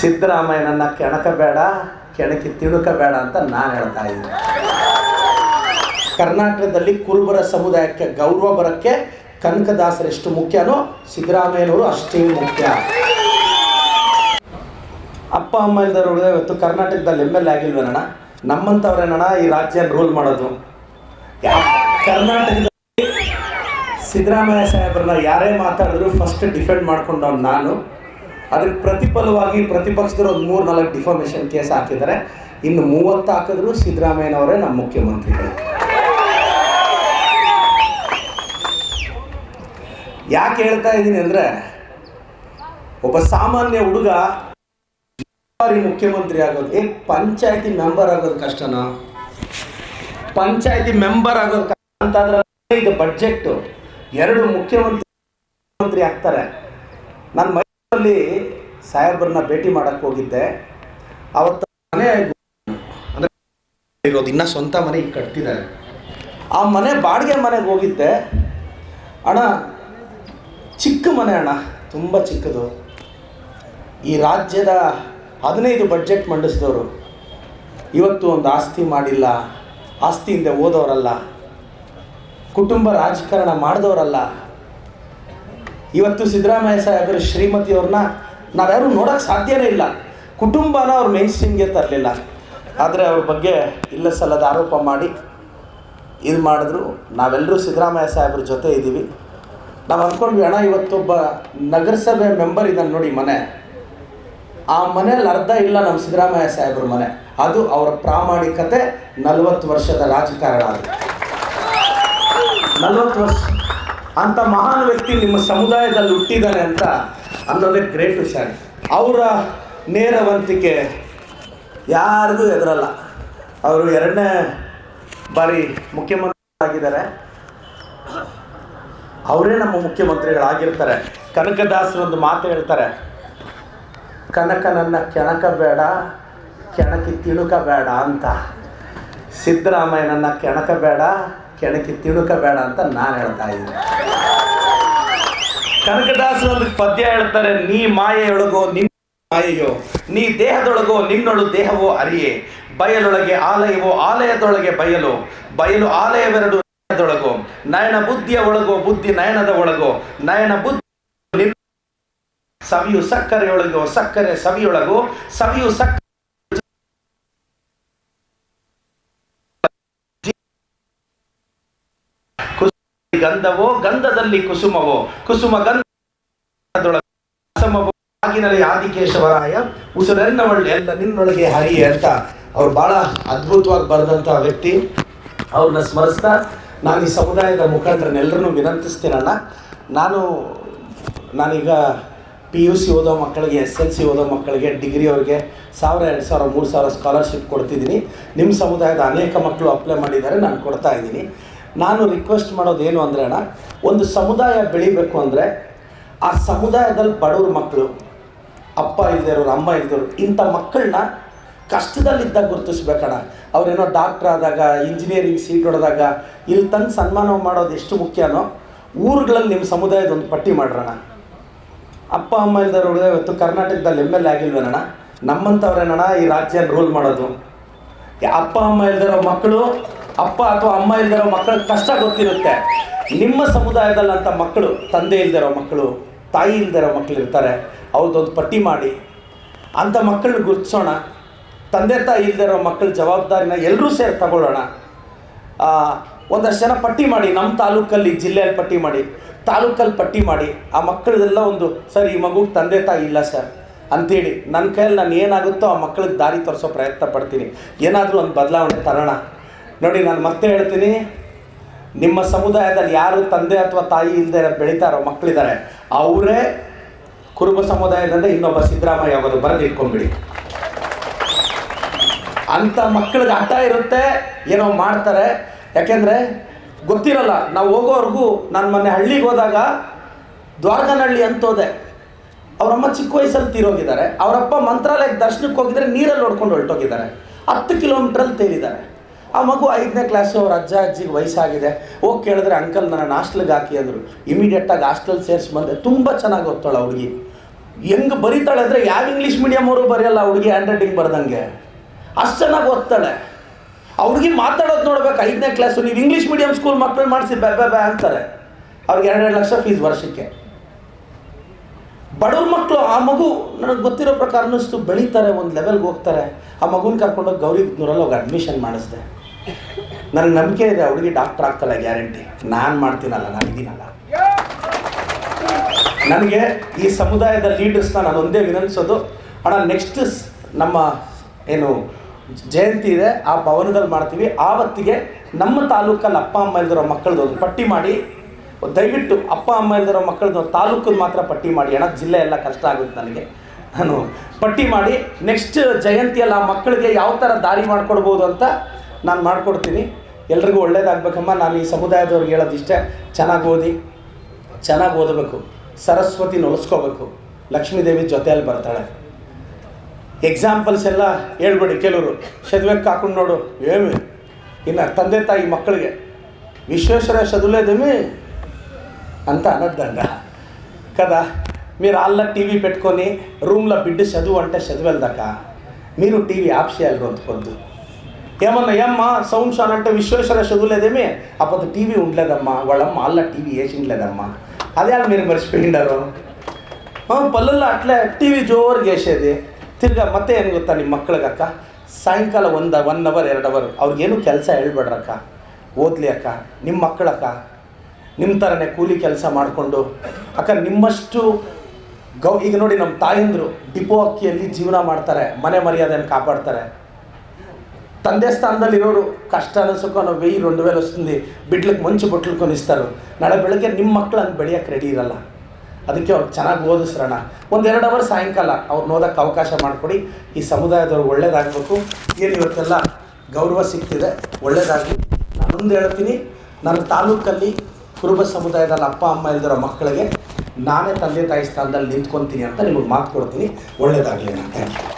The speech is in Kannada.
ಸಿದ್ದರಾಮಯ್ಯನನ್ನ ಕೆಣಕಬೇಡ, ಕೆಣಕಿ ತಿಣುಕಬೇಡ ಅಂತ ನಾನು ಹೇಳ್ತಾ ಇದ್ದೀನಿ. ಕರ್ನಾಟಕದಲ್ಲಿ ಕುರುಬರ ಸಮುದಾಯಕ್ಕೆ ಗೌರವ ಬರೋಕ್ಕೆ ಕನಕದಾಸರು ಎಷ್ಟು ಮುಖ್ಯನೋ ಸಿದ್ದರಾಮಯ್ಯನವರು ಅಷ್ಟೇ ಮುಖ್ಯ. ಅಪ್ಪ, ಅಮ್ಮ ಇಲ್ದವ್ರು ಇವತ್ತು ಕರ್ನಾಟಕದಲ್ಲಿ ಎಂ ಎಲ್ ಎ ಆಗಿಲ್ವೇನಣ್ಣ? ನಮ್ಮಂಥವ್ರೇನಣ ಈ ರಾಜ್ಯ ರೂಲ್ ಮಾಡೋದು? ಕರ್ನಾಟಕದಲ್ಲಿ ಸಿದ್ದರಾಮಯ್ಯ ಸಾಹೇಬ್ರನ್ನ ಯಾರೇ ಮಾತಾಡಿದ್ರು ಫಸ್ಟ್ ಡಿಫೆಂಡ್ ಮಾಡ್ಕೊಂಡವ್ನು ನಾನು. ಅದಕ್ಕೆ ಪ್ರತಿಫಲವಾಗಿ ಪ್ರತಿಪಕ್ಷದವರು ಒಂದು ಮೂರು ನಾಲ್ಕು ಡಿಫಾಮೇಷನ್ ಕೇಸ್ ಹಾಕಿದ್ದಾರೆ. ಇನ್ನು ಮೂವತ್ತು ಹಾಕಿದ್ರು ಸಿದ್ದರಾಮಯ್ಯನವರೇ ನಮ್ಮ ಮುಖ್ಯಮಂತ್ರಿಗಳು. ಯಾಕೆ ಹೇಳ್ತಾ ಇದ್ದೀನಿ ಅಂದರೆ, ಒಬ್ಬ ಸಾಮಾನ್ಯ ಹುಡುಗ ಮುಖ್ಯಮಂತ್ರಿ ಆಗೋದು. ಏ, ಪಂಚಾಯತಿ ಮೆಂಬರ್ ಆಗೋದು ಕಷ್ಟನಾ? ಪಂಚಾಯತಿ ಮೆಂಬರ್ ಆಗೋದು ಕಷ್ಟ ಅಂತಂದ್ರೆ ಇದು ಬಜೆಟ್ಟು ಎರಡು ಮುಖ್ಯಮಂತ್ರಿ ಮುಖ್ಯಮಂತ್ರಿ ಆಗ್ತಾರೆ. ನಾನು ಮೈಸೂರಲ್ಲಿ ಸಾಹೇಬ್ರನ್ನ ಭೇಟಿ ಮಾಡಕ್ಕೆ ಹೋಗಿದ್ದೆ. ಅವತ್ತು ಮನೆ ಅಂದರೆ ಇರೋದು ಇನ್ನೂ ಸ್ವಂತ ಮನೆ ಈಗ ಕಟ್ತಿದ್ದಾರೆ. ಆ ಮನೆ ಬಾಡಿಗೆ ಮನೆಗೆ ಹೋಗಿದ್ದೆ. ಅಣ್ಣ, ಚಿಕ್ಕ ಮನೆ ಅಣ್ಣ, ತುಂಬ ಚಿಕ್ಕದು. ಈ ರಾಜ್ಯದ ಹದಿನೈದು ಬಡ್ಜೆಟ್ ಮಂಡಿಸಿದವರು. ಇವತ್ತು ಒಂದು ಆಸ್ತಿ ಮಾಡಿಲ್ಲ, ಆಸ್ತಿಯಿಂದ ಓದೋರಲ್ಲ, ಕುಟುಂಬ ರಾಜಕಾರಣ ಮಾಡಿದವರಲ್ಲ ಇವತ್ತು ಸಿದ್ದರಾಮಯ್ಯ ಸಾಹೇಬರು ಶ್ರೀಮತಿಯವ್ರನ್ನ ನಾವ್ಯಾರು ನೋಡೋಕ್ಕೆ ಸಾಧ್ಯನೇ ಇಲ್ಲ. ಕುಟುಂಬನ ಅವ್ರ ಮೇನ್ ಸ್ಟ್ರೀಮ್ಗೆ ತರಲಿಲ್ಲ. ಆದರೆ ಅವ್ರ ಬಗ್ಗೆ ಇಲ್ಲ ಸಲ್ಲದ ಆರೋಪ ಮಾಡಿ ಇದು ಮಾಡಿದ್ರು. ನಾವೆಲ್ಲರೂ ಸಿದ್ದರಾಮಯ್ಯ ಸಾಹೇಬ್ರ ಜೊತೆ ಇದ್ದೀವಿ. ನಾವು ಅಂದ್ಕೊಂಡ್ವಿ ಅಣ್ಣ, ಇವತ್ತೊಬ್ಬ ನಗರಸಭೆ ಮೆಂಬರ್ ಇದ್ದಾನೆ ನೋಡಿ ಮನೆ. ಆ ಮನೇಲಿ ಅರ್ಧ ಇಲ್ಲ ನಮ್ಮ ಸಿದ್ದರಾಮಯ್ಯ ಸಾಹೇಬ್ರ ಮನೆ. ಅದು ಅವರ ಪ್ರಾಮಾಣಿಕತೆ ನಲವತ್ತು ವರ್ಷದ ರಾಜಕಾರಣ ಅದು. ನಲವತ್ತು ವರ್ಷ ಅಂಥ ಮಹಾನ್ ವ್ಯಕ್ತಿ ನಿಮ್ಮ ಸಮುದಾಯದಲ್ಲಿ ಹುಟ್ಟಿದ್ದಾನೆ ಅಂತ ಅನ್ನೋದೇ ಗ್ರೇಟ್ ವಿಷಯ ಅವರ ನೇರವಂತಿಕೆ ಯಾರಿಗೂ ಎದುರಲ್ಲ ಅವರು ಎರಡನೇ ಬಾರಿ ಮುಖ್ಯಮಂತ್ರಿ ಆಗಿದ್ದಾರೆ ಅವರೇ ನಮ್ಮ ಮುಖ್ಯಮಂತ್ರಿಗಳಾಗಿರ್ತಾರೆ. ಕನಕದಾಸರು ಒಂದು ಮಾತು ಹೇಳ್ತಾರೆ. ಕನಕ ನನ್ನ ಕೆಣಕ ಬೇಡ, ಕೆಣಕಿ ತಿಣುಕಬೇಡ ಅಂತ. ಸಿದ್ದರಾಮಯ್ಯ ನನ್ನ ಕೆಣಕಿ ತಿಣುಕಬೇಡ ಅಂತ ನಾನು ಹೇಳ್ತಾ ಇದ್ದೀನಿ. ಕನಕದಾಸರು ಒಂದು ಪದ್ಯ ಹೇಳ್ತಾರೆ, ನೀ ಮಾಯೆಯೊಳಗೋ ನಿನ್ನ ಮಾಯೆಯೋ, ನೀ ದೇಹದೊಳಗೋ, ನಿನ್ನೊಳು ದೇಹವೋ ಅರಿಯೇ, ಬಯಲೊಳಗೆ ಆಲಯವೋ, ಆಲಯದೊಳಗೆ ಬಯಲು ಬಯಲು ಆಲಯವೆರಡು ನಯನದೊಳಗೋ, ನಯನ ಬುದ್ಧಿಯ ಒಳಗೋ, ಬುದ್ಧಿ ನಯನದ ಒಳಗೋ, ನಯನ ಬುದ್ಧಿ ಸವಿಯು ಸಕ್ಕರೆಯೊಳಗೋ, ಸಕ್ಕರೆ ಸವಿಯೊಳಗೋ, ಸವಿಯು ಸಕ್ಕರೆ ಗಂಧವೋ, ಗಂಧದಲ್ಲಿ ಕುಸುಮವೋ. ಕುಸುಮ ಗಂಧದೊಳಗೆ ಆಗಿನಲ್ಲಿ ಆದಿಕೇಶವರಾಯ ಒಳ್ಳೆ ಎಲ್ಲ ನಿನ್ನೊಳಗೆ ಹರಿ ಅಂತ ಅವ್ರು ಭಾಳ ಅದ್ಭುತವಾಗಿ ಬರೆದಂಥ ವ್ಯಕ್ತಿ. ಅವ್ರನ್ನ ಸ್ಮರಿಸ್ತಾ ನಾನು ಈ ಸಮುದಾಯದ ಮುಖಂಡರನ್ನೆಲ್ಲರನ್ನೂ ವಿನಂತಿಸ್ತೀನಣ್ಣ. ನಾನು, ನಾನೀಗ ಪಿ ಯು ಸಿ ಓದೋ ಮಕ್ಕಳಿಗೆ, ಎಸ್ ಎಲ್ ಸಿ ಓದೋ ಮಕ್ಕಳಿಗೆ, ಡಿಗ್ರಿ ಅವ್ರಿಗೆ ಸಾವಿರ, ಎರಡು ಸಾವಿರ, ಮೂರು ಸಾವಿರ ಸ್ಕಾಲರ್ಶಿಪ್ ಕೊಡ್ತಿದ್ದೀನಿ. ನಿಮ್ಮ ಸಮುದಾಯದ ಅನೇಕ ಮಕ್ಕಳು ಅಪ್ಲೈ ಮಾಡಿದ್ದಾರೆ, ನಾನು ಕೊಡ್ತಾ ಇದ್ದೀನಿ. ನಾನು ರಿಕ್ವೆಸ್ಟ್ ಮಾಡೋದು ಏನು ಅಂದರೆ ಅಣ್ಣ, ಒಂದು ಸಮುದಾಯ ಬೆಳಿಬೇಕು ಅಂದರೆ ಆ ಸಮುದಾಯದಲ್ಲಿ ಬಡವ್ರ ಮಕ್ಕಳು ಅಪ್ಪ ಇಲ್ದಿರೋರು, ಅಮ್ಮ ಇಲ್ದಿರೋರು, ಇಂಥ ಮಕ್ಕಳನ್ನ ಕಷ್ಟದಲ್ಲಿದ್ದಾಗ ಗುರುತಿಸ್ಬೇಕಣ್ಣ ಅವರೇನೋ ಡಾಕ್ಟ್ರ್ ಆದಾಗ ಇಂಜಿನಿಯರಿಂಗ್ ಸೀಟ್ ಹೊಡೆದಾಗ, ಇಲ್ಲಿ ತಂದು ಸನ್ಮಾನ ಮಾಡೋದು ಎಷ್ಟು ಮುಖ್ಯನೋ, ಊರುಗಳಲ್ಲಿ ನಿಮ್ಮ ಸಮುದಾಯದ ಒಂದು ಪಟ್ಟಿ ಮಾಡ್ರಣ ಅಪ್ಪ, ಅಮ್ಮ ಇಲ್ದವ್ರು ಇವತ್ತು ಕರ್ನಾಟಕದಲ್ಲಿ ಎಂ ಎಲ್ ಎ ಆಗಿಲ್ವೇನಣ್ಣ ನಮ್ಮಂಥವ್ರೇನಣ್ಣ ಈ ರಾಜ್ಯ ರೂಲ್ ಮಾಡೋದು? ಅಪ್ಪ, ಅಮ್ಮ ಇಲ್ದಿರೋ ಮಕ್ಕಳು ಅಪ್ಪ ಅಥವಾ ಅಮ್ಮ ಇಲ್ದಿರೋ ಮಕ್ಕಳ ಕಷ್ಟ ಗೊತ್ತಿರುತ್ತೆ. ನಿಮ್ಮ ಸಮುದಾಯದಲ್ಲಿ ಮಕ್ಕಳು, ತಂದೆ ಇಲ್ದಿರೋ ಮಕ್ಕಳು, ತಾಯಿ ಇಲ್ದಿರೋ ಮಕ್ಕಳು ಇರ್ತಾರೆ. ಅವ್ರದ್ದೊಂದು ಪಟ್ಟಿ ಮಾಡಿ. ಅಂಥ ಮಕ್ಕಳನ್ನ ಗುರುತಿಸೋಣ. ತಂದೆ, ತಾಯಿ ಇಲ್ದಿರೋ ಮಕ್ಕಳ ಜವಾಬ್ದಾರಿನ ಎಲ್ಲರೂ ಸೇರಿ ತಗೊಳ್ಳೋಣ. ಒಂದಷ್ಟು ಜನ ಪಟ್ಟಿ ಮಾಡಿ. ನಮ್ಮ ತಾಲೂಕಲ್ಲಿ ಜಿಲ್ಲೆಯಲ್ಲಿ ಪಟ್ಟಿ ಮಾಡಿ. ತಾಲೂಕಲ್ಲಿ ಪಟ್ಟಿ ಮಾಡಿ. ಆ ಮಕ್ಕಳದೆಲ್ಲ ಒಂದು, ಸರ್, ಈ ಮಗುಗೆ ತಂದೆ, ತಾಯಿ ಇಲ್ಲ, ಸರ್. ಅಂಥೇಳಿ ನನ್ನ ಕೈಯಲ್ಲಿ ನಾನು ಏನಾಗುತ್ತೋ ಆ ಮಕ್ಕಳಿಗೆ ದಾರಿ ತೋರಿಸೋ ಪ್ರಯತ್ನ ಪಡ್ತೀನಿ. ಏನಾದರೂ ಒಂದು ಬದಲಾವಣೆ ತರೋಣ. ನೋಡಿ, ನಾನು ಮತ್ತೆ ಹೇಳ್ತೀನಿ. ನಿಮ್ಮ ಸಮುದಾಯದಲ್ಲಿ ಯಾರು ತಂದೆ ಅಥವಾ ತಾಯಿ ಇಲ್ಲದೆ ಬೆಳೀತಾರೋ ಮಕ್ಕಳಿದ್ದಾರೆ ಅವರೇ ಕುರುಬ ಸಮುದಾಯದಿಂದ ಇನ್ನೊಬ್ಬ ಸಿದ್ದರಾಮಯ್ಯ ಅವರು ಬರೆದು ಇಟ್ಕೊಂಡ್ಬಿಡಿ. ಅಂಥ ಮಕ್ಕಳಿಗೆ ಹಠ ಇರುತ್ತೆ, ಏನೋ ಮಾಡ್ತಾರೆ. ಯಾಕೆಂದರೆ ಗೊತ್ತಿರಲ್ಲ, ನಾವು ಹೋಗೋವರೆಗೂ ನಾನು ಮೊನ್ನೆ ಹಳ್ಳಿಗೆ ಹೋದಾಗ ದ್ವಾರಕನಹಳ್ಳಿ ಅಂತ ಹೋದೆ. ಅವರಮ್ಮ ಚಿಕ್ಕ ವಯಸ್ಸಲ್ಲಿ ತೀರೋಗಿದ್ದಾರೆ. ಅವರಪ್ಪ ಮಂತ್ರಾಲಯಕ್ಕೆ ದರ್ಶನಕ್ಕೆ ಹೋಗಿದ್ರೆ ನೀರಲ್ಲಿ ನೋಡ್ಕೊಂಡು ಹೊರಟೋಗಿದ್ದಾರೆ. ಹತ್ತು ಕಿಲೋಮೀಟ್ರಲ್ಲಿ ತೇಲಿದ್ದಾರೆ. ಆ ಮಗು ಐದನೇ ಕ್ಲಾಸು ಅವ್ರ ಅಜ್ಜ, ಅಜ್ಜಿಗೆ ವಯಸ್ಸಾಗಿದೆ. ಹೋಗಿ ಕೇಳಿದ್ರೆ ಅಂಕಲ್ ನನ್ನ ಹಾಸ್ಟೆಲ್ಗೆ ಹಾಕಿ ಅಂದರು. ಇಮಿಡಿಯೇಟಾಗಿ ಹಾಸ್ಟೆಲ್ ಸೇರಿಸಿ ಬಂದೆ. ತುಂಬ ಚೆನ್ನಾಗಿ ಓದ್ತಾಳೆ ಹುಡುಗಿ. ಹೆಂಗೆ ಬರೀತಾಳೆ ಅಂದರೆ ಯಾವ ಇಂಗ್ಲೀಷ್ ಮೀಡಿಯಮ್ ಅವರು ಬರೆಯಲ್ಲ ಹುಡುಗಿ ಹ್ಯಾಂಡ್ ರೈಟಿಂಗ್ ಬರ್ದಂಗೆ. ಅಷ್ಟು ಚೆನ್ನಾಗಿ ಓದ್ತಾಳೆ. ಅವ್ರಿಗೆ ಮಾತಾಡೋದು ನೋಡ್ಬೇಕು, ಐದನೇ ಕ್ಲಾಸು ನೀವು ಇಂಗ್ಲೀಷ್ ಮೀಡಿಯಮ್ ಸ್ಕೂಲ್ ಮಕ್ಕಳು ಮಾಡಿಸಿ ಬೆ ಬೆ ಅಂತಾರೆ. ಅವ್ರಿಗೆ ಎರಡೆರಡು ಲಕ್ಷ ಫೀಸ್ ವರ್ಷಕ್ಕೆ. ಬಡವ್ರ ಮಕ್ಕಳು ಆ ಮಗು ನನಗೆ ಗೊತ್ತಿರೋ ಪ್ರಕಾರ ಅನ್ನಿಸ್ತು, ಬೆಳೀತಾರೆ, ಒಂದು ಲೆವೆಲ್ಗೆ ಹೋಗ್ತಾರೆ. ಆ ಮಗುನ ಕರ್ಕೊಂಡೋಗಿ ಗೌರಿ ಹೋಗಿ ಅಡ್ಮಿಷನ್ ಮಾಡಿಸ್ದೆ. ನನಗೆ ನಂಬಿಕೆ ಇದೆ ಹುಡುಗಿ ಡಾಕ್ಟರ್ ಆಗ್ತಲ್ಲ ಗ್ಯಾರಂಟಿ ನಾನು ಮಾಡ್ತೀನಲ್ಲ, ನಾನು ಇದೀನಲ್ಲ. ನನಗೆ ಈ ಸಮುದಾಯದ ಲೀಡರ್ಸ್ನ ನಾನು ಒಂದೇ ವಿನಂತಿಸೋದು, ಅಣ್ಣ ನೆಕ್ಸ್ಟ್ ನಮ್ಮ ಏನು ಜಯಂತಿ ಇದೆ, ಆ ಭವನದಲ್ಲಿ ಮಾಡ್ತೀವಿ. ಆವತ್ತಿಗೆ ನಮ್ಮ ತಾಲೂಕಲ್ಲಿ ಅಪ್ಪ, ಅಮ್ಮ ಇಲ್ದಿರೋ ಮಕ್ಕಳದ್ದು ಒಂದು ಪಟ್ಟಿ ಮಾಡಿ, ದಯವಿಟ್ಟು ಅಪ್ಪ, ಅಮ್ಮ ಇಲ್ದಿರೋ ಮಕ್ಕಳದ್ದು ತಾಲೂಕದ್ದು ಮಾತ್ರ ಪಟ್ಟಿ ಮಾಡಿ. ಅಣ್ಣ, ಜಿಲ್ಲೆ ಎಲ್ಲ ಕಷ್ಟ ಆಗುತ್ತೆ ನನಗೆ. ನಾನು ಪಟ್ಟಿ ಮಾಡಿ ನೆಕ್ಸ್ಟ್ ಜಯಂತಿಯಲ್ಲಿ ಆ ಮಕ್ಕಳಿಗೆ ಯಾವ ಥರ ದಾರಿ ಮಾಡಿಕೊಡ್ಬೋದು ಅಂತ ನಾನು ಮಾಡಿಕೊಡ್ತೀನಿ ಎಲ್ರಿಗೂ ಒಳ್ಳೇದಾಗಬೇಕಮ್ಮ ನಾನು ಈ ಸಮುದಾಯದವ್ರಿಗೆ ಹೇಳೋದಿಷ್ಟೇ ಚೆನ್ನಾಗಿ ಓದಿ ಚೆನ್ನಾಗಿ ಓದಬೇಕು ಸರಸ್ವತಿ ನೊಲಿಸ್ಕೋಬೇಕು ಲಕ್ಷ್ಮೀದೇವಿ ಜೊತೆಯಲ್ಲಿ ಬರ್ತಾಳೆ ಎಕ್ಸಾಂಪಲ್ಸ್ ಎಲ್ಲ ಹೇಳ್ಬೇಡಿ ಕೆಲವರು ಚದುವೆಕ್ಕೆ ಹಾಕೊಂಡು ನೋಡು ಏಮಿ ಇನ್ನು ತಂದೆ ತಾಯಿ ಮಕ್ಕಳಿಗೆ విశ్వేశ్వర చదువులేదేమి అంత అనొద్దండ కదా మీరు వాళ్ళ టీవీ పెట్టుకొని రూమ్లో బిడ్డ చదువు అంటే చదివేదాకా మీరు టీవీ ఆఫ్ చేయాలి రొంత పొద్దు ఏమన్నా ఏమ్మా సౌండ్ షాన్ అంటే విశ్వేశ్వర చదువులేదేమి అప్పుడు టీవీ ఉండలేదమ్మా వాళ్ళమ్మ వాళ్ళ టీవీ వేసిండలేదమ్మా అదే వాళ్ళు మీరు మర్చిపోయిండారు ఆ, పల్లెల్లో అట్లే టీవీ జోరుగా వేసేది ತಿರ್ಗಾ ಮತ್ತೆ ಏನು ಗೊತ್ತಾ ನಿಮ್ಮ ಮಕ್ಳಿಗಕ್ಕ ಸಾಯಂಕಾಲ ಒಂದು ಒನ್ ಅವರ್ ಎರಡು ಅವರ್ ಅವ್ರಿಗೇನು ಕೆಲಸ ಹೇಳ್ಬೇಡ್ರಕ್ಕ ಓದ್ಲಿ ಅಕ್ಕ ನಿಮ್ಮ ಮಕ್ಕಳಕ್ಕ ನಿಮ್ಮ ಥರನೇ ಕೂಲಿ ಕೆಲಸ ಮಾಡಿಕೊಂಡು ಅಕ್ಕ ನಿಮ್ಮಷ್ಟು ಗೌ ಈಗ ನೋಡಿ ನಮ್ಮ ತಾಯಂದರು ಡಿಪೋ ಅಕ್ಕಿಯಲ್ಲಿ ಜೀವನ ಮಾಡ್ತಾರೆ ಮನೆ ಮರ್ಯಾದೆಯನ್ನು ಕಾಪಾಡ್ತಾರೆ ತಂದೆ స్థానంలో ఇరోరు కష్టాలు సుఖాలు వెయ్యి రెండు వేలు వస్తుంది బిడ్డలకు మంచి బొట్లు కొనిస్తారు ನಾಳೆ ಬೆಳಗ್ಗೆ ನಿಮ್ಮ ಮಕ್ಕಳು ಹಂಗೆ ಬೆಳೆಯೋಕ್ಕೆ ರೆಡಿ ಇರಲ್ಲ ಅದಕ್ಕೆ ಅವ್ರಿಗೆ ಚೆನ್ನಾಗಿ ಓದಿಸ್ರಣ ಒಂದು ಎರಡು ಅವರ್ ಸಾಯಂಕಾಲ ಅವ್ರು ಓದೋಕ್ಕೆ ಅವಕಾಶ ಮಾಡಿಕೊಡಿ ಈ ಸಮುದಾಯದವ್ರು ಒಳ್ಳೇದಾಗಬೇಕು ಏನು ಇವತ್ತೆಲ್ಲ ಗೌರವ ಸಿಗ್ತಿದೆ ಒಳ್ಳೇದಾಗಲಿ ನಾನು ಮುಂದೆ ಹೇಳ್ತೀನಿ ನನ್ನ ತಾಲೂಕಲ್ಲಿ ಕುರುಬ ಸಮುದಾಯದಲ್ಲಿ ಅಪ್ಪ ಅಮ್ಮ ಇಲ್ದಿರೋ ಮಕ್ಕಳಿಗೆ ನಾನೇ ತಂದೆ ತಾಯಿ ಸ್ಥಾನದಲ್ಲಿ ನಿಂತ್ಕೊತೀನಿ ಅಂತ ನಿಮಗೆ ಮಾತು ಕೊಡ್ತೀನಿ ಒಳ್ಳೇದಾಗಲಿ ನಾನು ಥ್ಯಾಂಕ್ ಯು